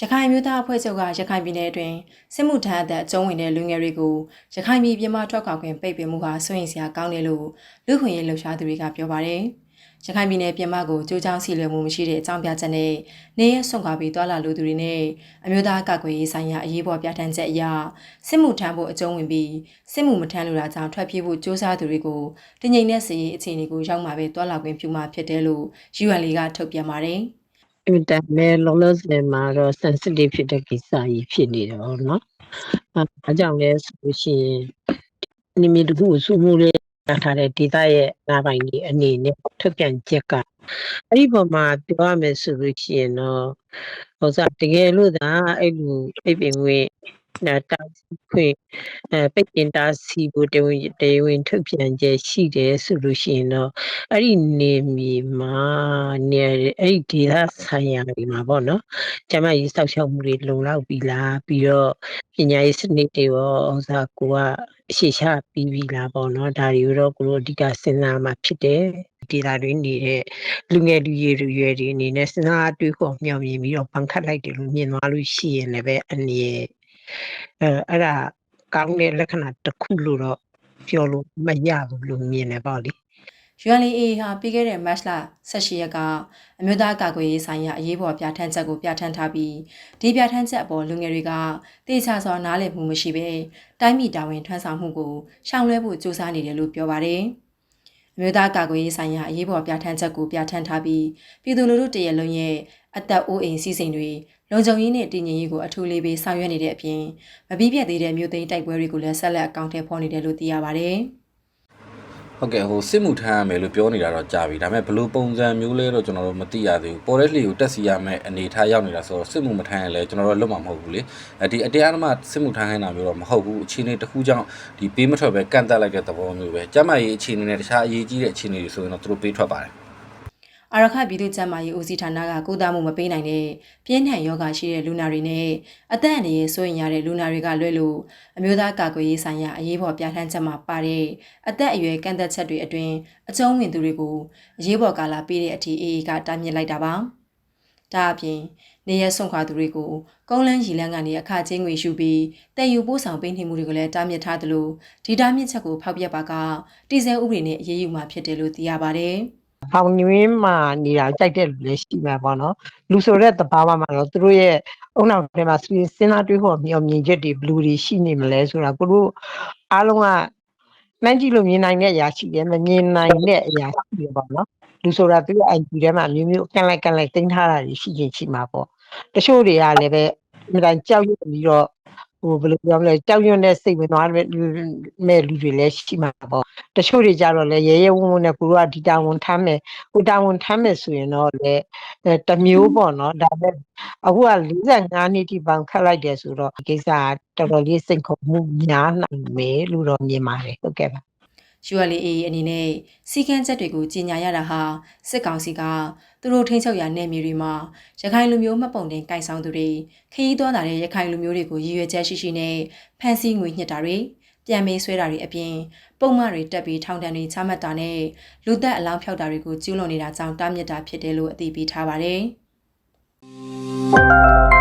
ရခိုင်မျိုးသားအဖွဲ့ချုပ်ကရခိုင်ပြည်နယ်အတွင်းစစ်မှုထမ်းအသက်အကျုံးဝင်တဲ့လူငယ်တွေကိုရခိုင်ပြည်ပြည်မှာထွက်ခွာခွင့်ပိတ်ပင်မှုဟာစိုးရိမ်စရာကောင်းတယ်လို့လူခွင့်ရေးလှုပ်ရှားသူတွေကပြောပါတယ်။ရခိုင်ပြည်နယ်ပြည်မကိုကြိုးကြောင်းစီလွယ်မှုမရှိတဲ့အကြောင်းပြချက်နဲ့နေရဆွန့်ခွာပြီးတွာလာလူသူတွေနဲ့အမျိုးသားကကွယ်ရေးဆိုင်ရာအရေးပေါ်ပြဋ္ဌာန်းချက်အရစစ်မှုထမ်းဖို့အကျုံးဝင်ပြီးစစ်မှုမထမ်းလို့တာကြောင့်ထွက်ပြေးဖို့ကြိုးစားသူတွေကိုတငိမ့်တဲ့စီရေးအခြေအနေကိုရောက်မှာပဲတွာလာခွင့်ပြုမှာဖြစ်တယ်လို့ UN ကထုတ်ပြန်ပါတယ်။ အင်တာမဲလောလောဆယ်မှာတော့ sensitive ဖြစ်တဲ့ကိစ္စကြီးဖြစ်နေတယ်ပေါ့နော်။အဲဒါကြောင့်လဲဆိုလို့ရှိရင်နိမိတခုစုမှုလေးထားတဲ့ဒေသရဲ့နာပိုင်ဒီအနေနဲ့ထုတ်ပြန်ချက်ကအဲ့ဒီပေါ်မှာပြောရမယ်ဆိုလို့ရှိရင်တော့ဟိုစားတကယ်လို့သာအဲ့လိုပြပင်ဝင် နာတာခွင့်အဲပိတ်ပင်တာစီဖို့တဝင်တဝင်ထုတ်ပြန်ချက်ရှိတယ်ဆိုလို့ရှိရင်တော့အဲ့ဒီနေမြေမှာနေအဲ့ဒီဒေသဆိုင်ရာတွေမှာပေါ့နော်ကျမကြီးစောက်ရှောက်မှုတွေလုံလောက်ပြီလားပြီးတော့ပညာရေးစနစ်တွေရောဥစားကိုကအရှိချပြီးပြီလားပေါ့နော်ဒါတွေကိုတော့ကိုတို့အဓိကစဉ်းစားမှာဖြစ်တယ်ဒေတာတွေနေတဲ့လူငယ်လူရွယ်လူရွယ်တွေအနေနဲ့စဉ်းစားတွေးခေါ်မြောင်မြင်ပြီးတော့ပန်ခတ်လိုက်တယ်လို့မြင်သွားလို့ရှိရင်လည်းပဲအနေ အဲအဲ့ဒါကောင်းတဲ့လက္ခဏာတစ်ခုလို့တော့ပြောလို့မရဘူးလို့မြင်တယ်ပေါ့လေ UNLA ဟာပြီးခဲ့တဲ့မတ်လ18ရက်က အမျိုးသားကာကွယ်ရေးဆိုင်ရာအရေးပေါ်ပြဋ္ဌာန်းချက်ကိုပြဋ္ဌာန်းထားပြီးဒီပြဋ္ဌာန်းချက်အပေါ်လူငယ်တွေကတေချာစွာနားလည်မှုမရှိဘဲတိုင်းပြည်တာဝန်ထမ်းဆောင်မှုကိုရှောင်လွှဲဖို့ကြိုးစားနေတယ်လို့ပြောပါတယ်။အမျိုးသားကာကွယ်ရေးဆိုင်ရာအရေးပေါ်ပြဋ္ဌာန်းချက်ကိုပြဋ္ဌာန်းထားပြီးပြည်သူလူထုတရလုံးရဲ့ အသက်အိုးအိမ်စီးစိမ်တွေလုံခြုံရေးနဲ့တည်ငြိမ်ရေးကိုအထူးလေးပေးဆောင်ရွက်နေတဲ့အပြင်မပြီးပြတ်သေးတဲ့မြို့သိမ်းတိုက်ပွဲတွေကိုလည်းဆက်လက်အကောင့်ထဲပေါ်နေတယ်လို့သိရပါတယ်။ဟုတ်ကဲ့ဟိုစစ်မှုထမ်းရမယ်လို့ပြောနေတာတော့ကြာပြီဒါပေမဲ့ဘယ်လိုပုံစံမျိုးလဲတော့ကျွန်တော်တို့မသိရသေးဘူးပေါ်တဲ့လှေကိုတက်စီရမယ်အနေထားရောက်နေတာဆိုတော့စစ်မှုမထမ်းရင်လည်းကျွန်တော်တို့လွတ်မှာမဟုတ်ဘူးလေအဲဒီအတရားအဓမ္မစစ်မှုထမ်းခိုင်းတာမျိုးတော့မဟုတ်ဘူးအခြေအနေတစ်ခုကြောင့်ဒီပေးမထွက်ပဲကန့်တက်လိုက်တဲ့သဘောမျိုးပဲကျမကြီးအခြေအနေနဲ့တခြားအရေးကြီးတဲ့အခြေအနေတွေဆိုရင်တော့သူတို့ပေးထွက်ပါတယ် အာရခပြည်သူ့ကျန်းမာရေးဦးစီးဌာနကကုသမှုမပေးနိုင်တဲ့ပြင်းထန်ယောဂရှိတဲ့လူနာတွေနဲ့အသက်အန္တရာယ်ဆိုရင်ရတဲ့လူနာတွေကလွဲလို့အမျိုးသားကာကွယ်ရေးဆိုင်ရာအရေးပေါ်ပြဋ္ဌာန်းချက်မှာပါတဲ့အသက်အရွယ်ကန့်သက်ချက်တွေအတွင်းအကျုံးဝင်သူတွေကိုအရေးပေါ်ကာလပေးတဲ့အထိအေအေကတားမြစ်လိုက်တာပါ။ဒါအပြင်နေရဆွန့်ခွာသူတွေကိုကုန်းလန်းရီလန်းကနေအခချင်းငွေရှုပြီးတည်ယူပို့ဆောင်ပေးနေမှုတွေကိုလည်းတားမြစ်ထားသလိုဒီတားမြစ်ချက်ကိုဖောက်ပြပါကတည်ဆဲဥပဒေနဲ့အရေးယူမှာဖြစ်တယ်လို့သိရပါတယ်။။ ဖောင်ညွင်းမှာနေတာကြိုက်တဲ့လူလည်းရှိမှာပေါ့နော်။လူဆိုတဲ့သဘာဝမှာတော့သူတို့ရဲ့အုံနောက်ထဲမှာစဉ်းစားတွေးခေါ်မျှော်မြင်ချက်တွေဘယ်လိုတွေရှိနေမလဲဆိုတာကိုတို့အားလုံးကနှမ်းကြည့်လို့မြင်နိုင်တဲ့အရာရှိတယ်မမြင်နိုင်တဲ့အရာရှိတယ်ပေါ့နော်။လူဆိုတာသူရဲ့ IQ ထဲမှာမျိုးမျိုးကန်လိုက်ကန်လိုက်တင်ထားတာတွေရှိချင်းရှိမှာပေါ့။တချို့တွေကလည်းပဲအမှန်တန်ကြောက်ရွံ့ပြီးတော့ ဟိုဘယ်လိုပြောမလဲကြောက်ရွံ့တဲ့စိတ်ဝင်သွားမဲ့လူတွေလည်းရှိမှာပေါ့တချို့တွေကြတော့လေရဲရဲဝံ့ဝံ့နဲ့ကိုတို့ကဒီတာဝန်ထမ်းမယ်ကိုတာဝန်ထမ်းမယ်ဆိုရင်တော့လေတမျိုးပေါ့နော်ဒါပေမဲ့အခုက45နှစ်တိပေါင်ခတ်လိုက်တယ်ဆိုတော့ဒီကိစ္စကတော်တော်လေးစိတ်ခုံမှုများနိုင်မယ်လို့တော့မြင်ပါတယ်ဟုတ်ကဲ့ပါ ULA အနေနဲ့စီကန်းချက်တွေကိုကြီးညာရတာဟာစစ်ကောင်စီကသူတို့ထိန်းချုပ်ရာနယ်မြေတွေမှာရခိုင်လူမျိုးမှတ်ပုံတင်ကိုင်ဆောင်သူတွေခရီးသွားတာတဲ့ရခိုင်လူမျိုးတွေကိုရည်ရွယ်ချက်ရှိရှိနဲ့ဖမ်းဆီးငွေညှစ်တာတွေပြန်မေးဆွဲတာတွေအပြင်ပုံမှန်တွေတက်ပြီးထောင်ဒဏ်တွေချမှတ်တာနဲ့လူသက်အလောင်းဖျောက်တာတွေကိုကျူးလွန်နေတာကြောင့်တားမြစ်တာဖြစ်တယ်လို့အသိပေးထားပါတယ်။